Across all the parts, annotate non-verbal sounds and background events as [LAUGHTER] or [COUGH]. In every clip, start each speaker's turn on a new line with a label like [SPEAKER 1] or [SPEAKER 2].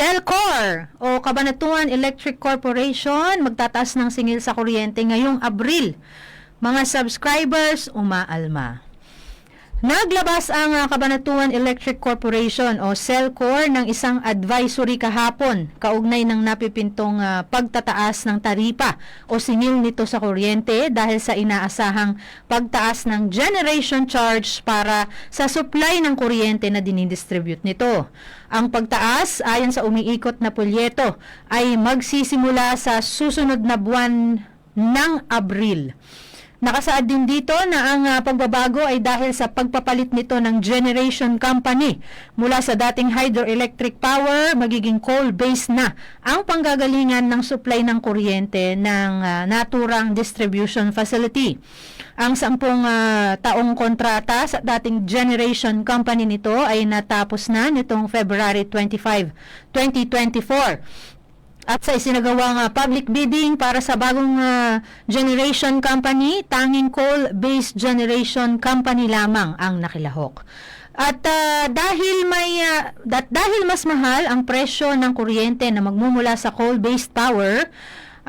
[SPEAKER 1] Celcor o Cabanatuan Electric Corporation magtataas ng singil sa kuryente ngayong Abril. Mga subscribers umaalma. Naglabas ang uh, Cabanatuan Electric Corporation o Celcor ng isang advisory kahapon kaugnay ng napipintong uh, pagtataas ng taripa o singil nito sa kuryente dahil sa inaasahang pagtaas ng generation charge para sa supply ng kuryente na dinidistribute nito. Ang pagtaas ayon sa umiikot na pulyeto ay magsisimula sa susunod na buwan ng Abril. Nakasaad din dito na ang uh, pagbabago ay dahil sa pagpapalit nito ng generation company mula sa dating hydroelectric power magiging coal-based na ang panggagalingan ng supply ng kuryente ng uh, naturang distribution facility. Ang sampung uh, taong kontrata sa dating generation company nito ay natapos na nitong February 25, 2024 at sa isinagawang uh, public bidding para sa bagong uh, generation company, tanging coal-based generation company lamang ang nakilahok. At uh, dahil may uh, dahil mas mahal ang presyo ng kuryente na magmumula sa coal-based power,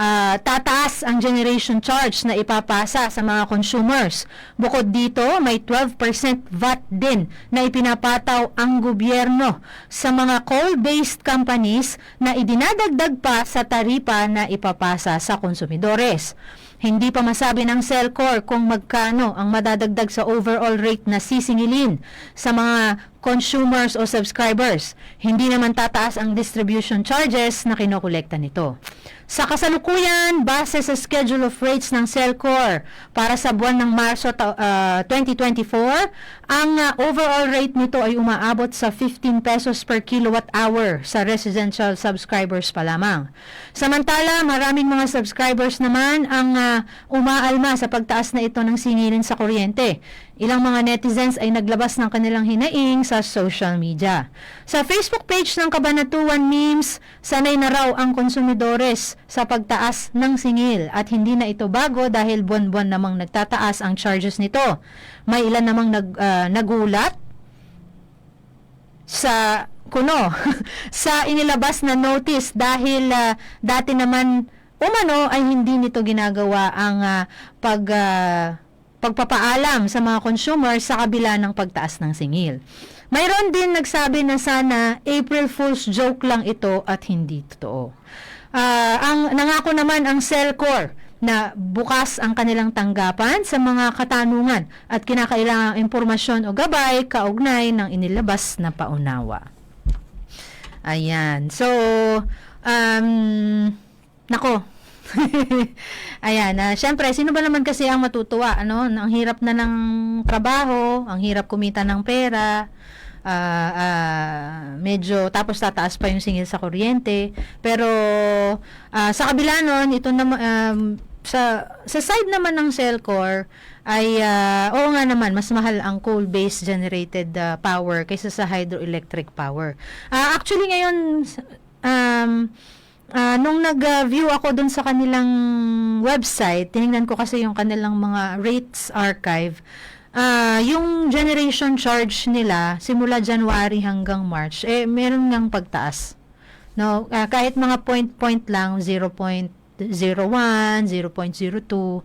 [SPEAKER 1] uh, tataas ang generation charge na ipapasa sa mga consumers. Bukod dito, may 12% VAT din na ipinapataw ang gobyerno sa mga coal-based companies na idinadagdag pa sa taripa na ipapasa sa konsumidores. Hindi pa masabi ng Celcor kung magkano ang madadagdag sa overall rate na sisingilin sa mga consumers o subscribers. Hindi naman tataas ang distribution charges na kinokolekta nito. Sa kasalukuyan, base sa schedule of rates ng Celcor para sa buwan ng Marso uh, 2024, ang uh, overall rate nito ay umaabot sa 15 pesos per kilowatt hour sa residential subscribers pa lamang. Samantala, maraming mga subscribers naman ang uh, umaalma sa pagtaas na ito ng singilin sa kuryente. Ilang mga netizens ay naglabas ng kanilang hinaing sa social media. Sa Facebook page ng Kabanatuan Memes, sanay na raw ang konsumidores sa pagtaas ng singil at hindi na ito bago dahil buwan-buwan namang nagtataas ang charges nito. May ilan namang nag, uh, nagulat sa kuno [LAUGHS] sa inilabas na notice dahil uh, dati naman umano ay hindi nito ginagawa ang uh, pag uh, pagpapaalam sa mga consumers sa kabila ng pagtaas ng singil. Mayroon din nagsabi na sana April Fool's joke lang ito at hindi totoo. Uh, ang nangako naman ang Celcor na bukas ang kanilang tanggapan sa mga katanungan at kinakailangang impormasyon o gabay kaugnay ng inilabas na paunawa. Ayan. So, um, nako, [LAUGHS] Ayan, uh, syempre, sino ba naman kasi ang matutuwa, ano? Ang hirap na ng trabaho, ang hirap kumita ng pera, uh, uh, medyo tapos tataas pa yung singil sa kuryente. Pero uh, sa kabila nun, ito naman um, sa sa side naman ng Celcor ay uh, oo nga naman mas mahal ang coal-based generated uh, power kaysa sa hydroelectric power. Uh, actually ngayon um uh, nung nag-view ako dun sa kanilang website, tiningnan ko kasi yung kanilang mga rates archive. Uh, yung generation charge nila simula January hanggang March, eh meron ngang pagtaas. No, uh, kahit mga point point lang 0.01, 0.02, uh,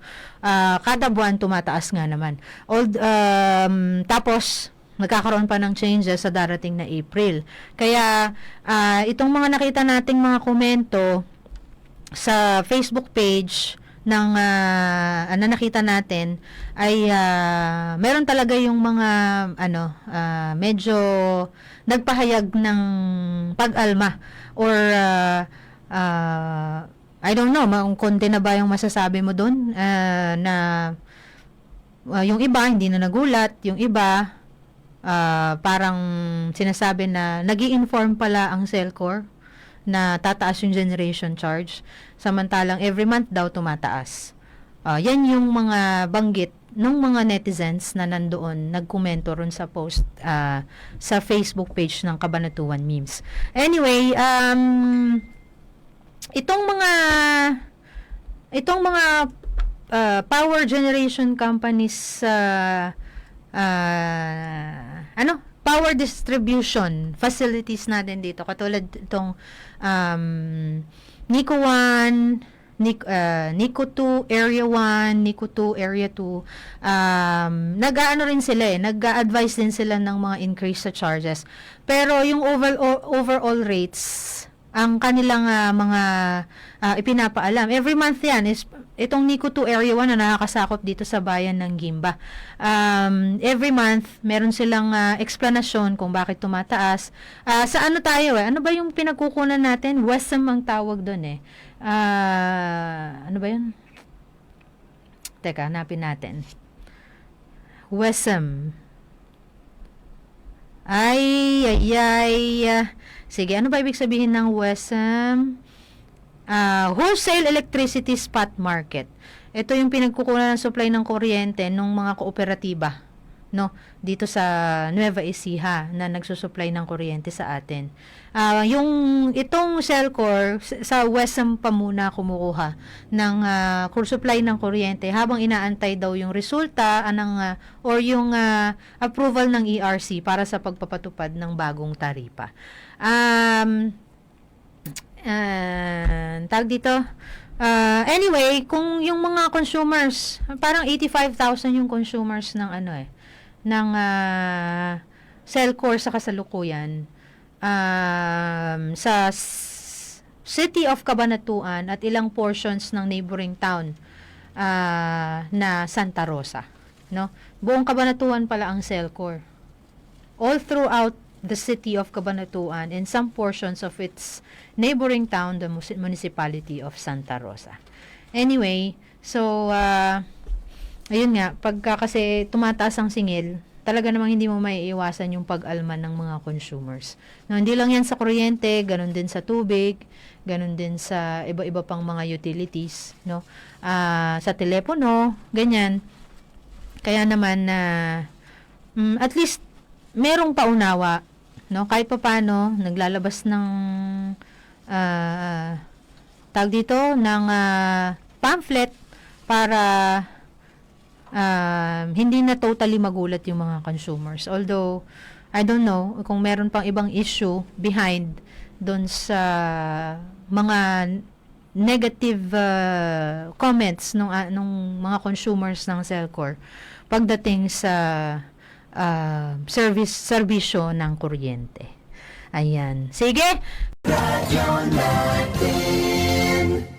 [SPEAKER 1] kada buwan tumataas nga naman. Old um, tapos nagkakaroon pa ng changes sa darating na April. Kaya uh, itong mga nakita nating mga komento sa Facebook page ng uh, na nakita natin ay uh, meron talaga yung mga ano uh, medyo nagpahayag ng pag-alma or uh, uh, I don't know, maung konti na ba yung masasabi mo doon uh, na uh, yung iba hindi na nagulat, yung iba uh, parang sinasabi na nag inform pala ang Celcor na tataas yung generation charge samantalang every month daw tumataas. Uh, yan yung mga banggit ng mga netizens na nandoon nagkomento ron sa post uh, sa Facebook page ng Kabanatuan Memes. Anyway, um, itong mga itong mga uh, power generation companies uh, uh, ano, power distribution facilities natin dito. Katulad itong um, Nico 1, Nic, uh, Nico 2, Area 1, Nico 2, Area 2. Um, nag-ano rin sila eh, nag-advise din sila ng mga increase sa charges. Pero yung overall, overall rates, ang kanilang ah, mga ah, ipinapaalam. Every month yan is itong Nico 2 Area 1 na nakakasakop dito sa bayan ng Gimba. Um, every month, meron silang ah, explanation kung bakit tumataas. Ah, sa ano tayo eh? Ano ba yung pinagkukunan natin? Wesam ang tawag doon eh. Ah, ano ba yun? Teka, hanapin natin. Wesam. Ay, ay, ay. Sige, ano ba ibig sabihin ng WESM? Ah, wholesale electricity spot market. Ito yung pinagkukunan ng supply ng kuryente ng mga kooperatiba no dito sa Nueva Ecija na nagsusupply ng kuryente sa atin. Ah, yung itong Celcor s- sa Wesam pa muna kumukuha ng kur- supply ng kuryente habang inaantay daw yung resulta ah, ng ah, or yung ah, approval ng ERC para sa pagpapatupad ng bagong taripa. Um, uh, tawag dito, ah, anyway, kung yung mga consumers, parang 85,000 yung consumers ng ano eh, ng uh, Celcor sa kasalukuyan um, sa City of Cabanatuan at ilang portions ng neighboring town ah, na Santa Rosa. No? Buong Cabanatuan pala ang Celcor. All throughout the city of Cabanatuan and some portions of its neighboring town, the municipality of Santa Rosa. Anyway, so uh, ayun nga, pagka kasi tumataas ang singil, talaga namang hindi mo maiiwasan yung pag-alma ng mga consumers. No, hindi lang yan sa kuryente, ganun din sa tubig, ganun din sa iba-iba pang mga utilities, no? Ah, sa telepono, ganyan. Kaya naman na mm, at least merong paunawa, no? Kahit papaano naglalabas ng ah tag dito ng ah, pamphlet para um, hindi na totally magulat yung mga consumers. Although, I don't know kung meron pang ibang issue behind doon sa mga negative uh, comments nung, ah, nung mga consumers ng Celcor pagdating sa uh, service serbisyo ng kuryente. Ayan. Sige.
[SPEAKER 2] Radyo natin